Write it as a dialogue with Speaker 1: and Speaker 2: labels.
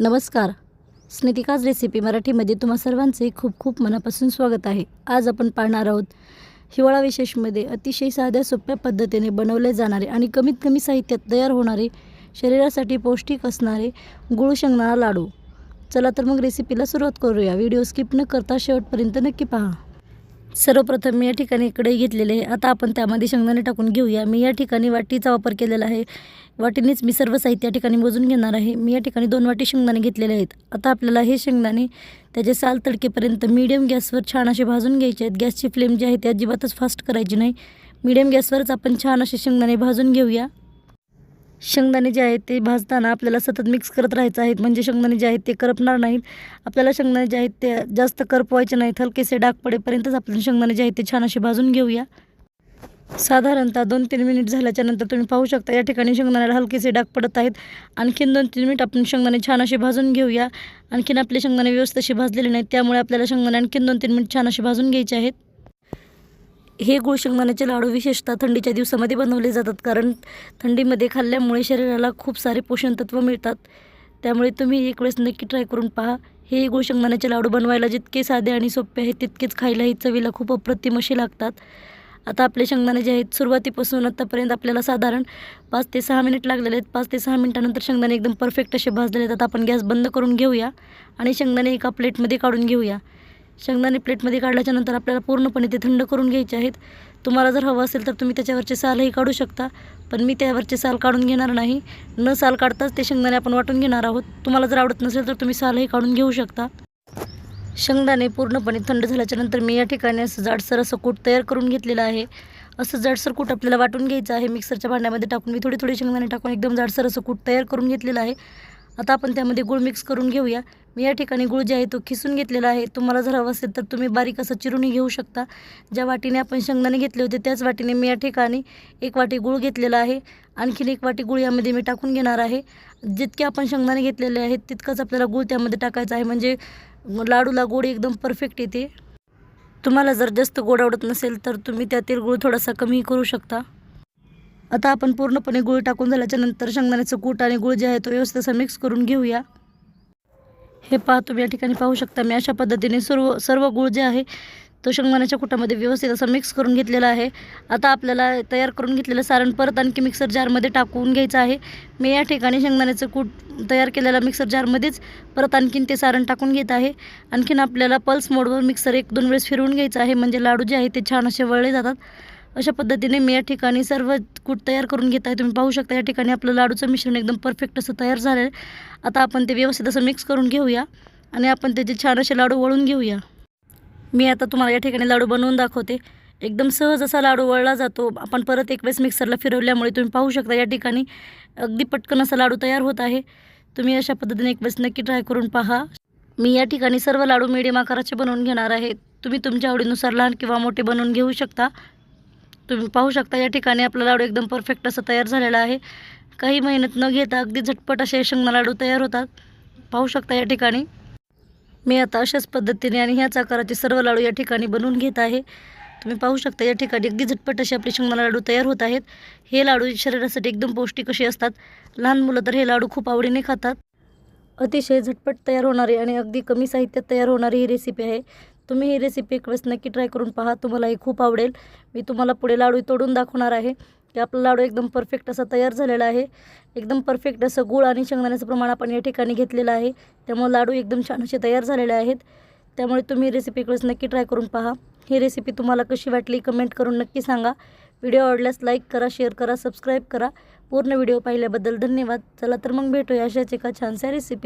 Speaker 1: नमस्कार. स्नितिकाज रेसिपी मराठीमध्ये तुम्हा सर्वांचे खूप खूप मनापासून स्वागत आहे. आज आपण पाहणार आहोत हिवाळा विशेषमध्ये अतिशय साध्या सोप्या पद्धतीने बनवले जाणारे आणि कमीत कमी साहित्यात तयार होणारे शरीरासाठी पौष्टिक असणारे गुळ शेंगदाणा लाडू. चला तर मग रेसिपीला सुरुवात करूया. व्हिडिओ स्किप न करता शेवटपर्यंत नक्की पहा. सर्वप्रथम मी या ठिकाणी कढई घेतलेली आहे. आता आपण त्यामध्ये शेंगदाणे टाकून घेऊया. मी या ठिकाणी वाटीचा वापर केलेला आहे. वाटीनेच मी सर्व साहित्य या ठिकाणी मोजून घेणार आहे. मी या ठिकाणी दोन वाटी शेंगदाणे घेतलेले आहेत. आता आपल्याला हे शेंगदाणे त्याचे साल तडकेपर्यंत मीडियम गॅसवर छान असे भाजून घ्यायचे आहेत. गॅसची फ्लेम जी आहे ती अजिबातच फास्ट करायची नाही. मीडियम गॅसवरच आपण छान असे शेंगदाणे भाजून घेऊया. शेंगदाणे जे आहेत ते भाजताना आपल्याला सतत मिक्स करत राहायचं आहेत. म्हणजे शेंगदाणे जे आहेत ते करपणार नाहीत. आपल्याला शेंगदाणे जे आहेत ते जास्त करपवायचे नाहीत. हलकेसे डाग पडेपर्यंतच आपल्याला शेंगदाणे जे आहेत ते छान असे भाजून घेऊया. साधारणतः दोन तीन मिनिट झाल्याच्यानंतर तुम्ही पाहू शकता या ठिकाणी शेंगदाण्याला हलकेसे डाग पडत आहेत. आणखीन दोन तीन मिनिट आपण शेंगदाणे छान असे भाजून घेऊया. आणखीन आपले शेंगदाणे व्यवस्थित असे भाजलेले नाहीत. त्यामुळे आपल्याला शेंगदाणे आणखीन दोन तीन मिनिट छान असे भाजून घ्यायचे आहेत. हे गुळ शेंगदाण्याचे लाडू विशेषतः थंडीच्या दिवसामध्ये बनवले जातात. कारण थंडीमध्ये खाल्ल्यामुळे शरीराला खूप सारे पोषण तत्व मिळतात. त्यामुळे तुम्ही एक वेळेस नक्की ट्राय करून पहा. हे गुळ शेंगदाण्याचे लाडू बनवायला जितके साधे आणि सोपे आहेत तितकेच खायलाही चवीला खूप अप्रतिम असे लागतात. आता आपले शेंगदाणे जे आहेत सुरुवातीपासून आत्तापर्यंत आपल्याला साधारण पाच ते सहा मिनिट लागलेले आहेत. पाच ते सहा मिनिटानंतर शेंगदाणे एकदम परफेक्ट असे भाजलेले आहेत. आता आपण गॅस बंद करून घेऊया आणि शेंगदाणे एका प्लेटमध्ये काढून घेऊया. शेंगदाणे प्लेटमध्ये काढल्याच्यानंतर आपल्याला पूर्णपणे ते थंड करून घ्यायचे आहेत. तुम्हाला जर हवं असेल तर तुम्ही त्याच्यावरचे सालही काढू शकता पण मी त्यावरचे साल काढून घेणार नाही. न साल काढताच ते शेंगदाणे आपण वाटून घेणार आहोत. तुम्हाला जर आवडत नसेल तर तुम्ही सालही काढून घेऊ शकता. शेंगदाणे पूर्णपणे थंड झाल्याच्यानंतर मी या ठिकाणी असं जाडसर असं कूट तयार करून घेतलेलं आहे. असं जाडसर कूट आपल्याला वाटून घ्यायचं आहे. मिक्सरच्या भांड्यामध्ये टाकून मी थोडी थोडी शेंगदाणे टाकून एकदम जाडसर असं कूट तयार करून घेतलेलं आहे. आता आपण त्यामध्ये गुळ मिक्स करून घेऊया. मी या ठिकाणी गुळ जे आहे तो खिसून घेतलेला आहे. तुम्हाला जर हवं असेल तर तुम्ही बारीक असं चिरूनही घेऊ शकता. ज्या वाटीने आपण शेंगदाणे घेतले होते त्याच वाटीने मी या ठिकाणी एक वाटी गुळ घेतलेला आहे. आणखीन एक वाटी गुळ यामध्ये मी टाकून घेणार आहे. जितके आपण शेंगदाणे घेतलेले आहेत तितकंच आपल्याला गुळ त्यामध्ये टाकायचं आहे. म्हणजे लाडूला गोड एकदम परफेक्ट येते. तुम्हाला जर जास्त गोड आवडत नसेल तर तुम्ही त्यातील गुळ थोडासा कमी करू शकता. आता आपण पूर्णपणे गुळ टाकून झाल्याच्यानंतर शेंगदाण्याचं कूट आणि गुळ जे आहे तो व्यवस्थित असा मिक्स करून घेऊया. हे पहा तुम्ही या ठिकाणी पाहू शकता मी अशा पद्धतीने सर्व सर्व गुळ जे आहे तो शेंगदाण्याच्या कुटामध्ये व्यवस्थित असा मिक्स करून घेतलेला आहे. आता आपल्याला तयार करून घेतलेलं सारण परत आणखी मिक्सर जारमध्ये टाकून घ्यायचं आहे. मी या ठिकाणी शेंगदाण्याचं कूट तयार केलेला मिक्सर जारमध्येच परत आणखीन ते सारण टाकून घेत आहे. आणखीन आपल्याला पल्स मोडवर मिक्सर एक दोन वेळेस फिरवून घ्यायचं आहे म्हणजे लाडू जे आहे ते छान असे वळले जातात. अशा पद्धतीने मी या ठिकाणी सर्व कूट तयार करून घेत आहे. तुम्ही पाहू शकता या ठिकाणी आपलं लाडूचं मिश्रण एकदम परफेक्ट असं तयार झालं आहे आता आपण ते व्यवस्थित असं मिक्स करून घेऊया आणि आपण त्याचे छान असे लाडू वळून घेऊया. मी आता तुम्हाला या ठिकाणी लाडू बनवून दाखवते. एकदम सहज असा लाडू वळला जातो. आपण परत एक वेळेस मिक्सरला फिरवल्यामुळे तुम्ही पाहू शकता या ठिकाणी अगदी पटकन असा लाडू तयार होत आहे. तुम्ही अशा पद्धतीने एक वेळेस नक्की ट्राय करून पहा. मी या ठिकाणी सर्व लाडू मिडियम आकाराचे बनवून घेणार आहे. तुम्ही तुमच्या आवडीनुसार लहान किंवा मोठे बनवून घेऊ शकता. तुम्ही पाहू शकता या ठिकाणी आपला लाडू एकदम परफेक्ट असं तयार झालेला आहे. काही मेहनत न घेता अगदी झटपट असे शेंगणा लाडू तयार होतात. पाहू शकता या ठिकाणी मी आता अशाच पद्धतीने आणि ह्याच आकाराचे सर्व लाडू या ठिकाणी बनवून घेत आहे. तुम्ही पाहू शकता या ठिकाणी अगदी झटपट असे आपले शेंगदाणा लाडू तयार होत आहेत. हे लाडू शरीरासाठी एकदम पौष्टिक असे असतात. लहान मुलं तर हे लाडू खूप आवडीने खातात. अतिशय झटपट तयार होणारी आणि अगदी कमी साहित्यात तयार होणारी ही रेसिपी आहे. तुम्ही ही रेसिपी एक वेळेस नक्की ट्राय करून पहा. तुम्हाला हे खूप आवडेल. मी तुम्हाला पुढे लाडू तोडून दाखवणार आहे. की आपला लाडू एकदम परफेक्ट असा तयार झालेला आहे. एकदम परफेक्ट असं गूळ आणि शेंगदाण्याचं प्रमाण आपण या ठिकाणी घेतलेलं आहे. त्यामुळे लाडू एकदम छान असे तयार झालेले आहेत. त्यामुळे तुम्ही रेसिपी एक वेळेस नक्की ट्राय करून पहा. ही रेसिपी तुम्हाला कशी वाटली कमेंट करून नक्की सांगा. व्हिडिओ आवडल्यास लाईक करा शेअर करा सबस्क्राईब करा. पूर्ण व्हिडिओ पाहिल्याबद्दल धन्यवाद. चला तर मग भेटूया अशाच एका छानशा रेसिपी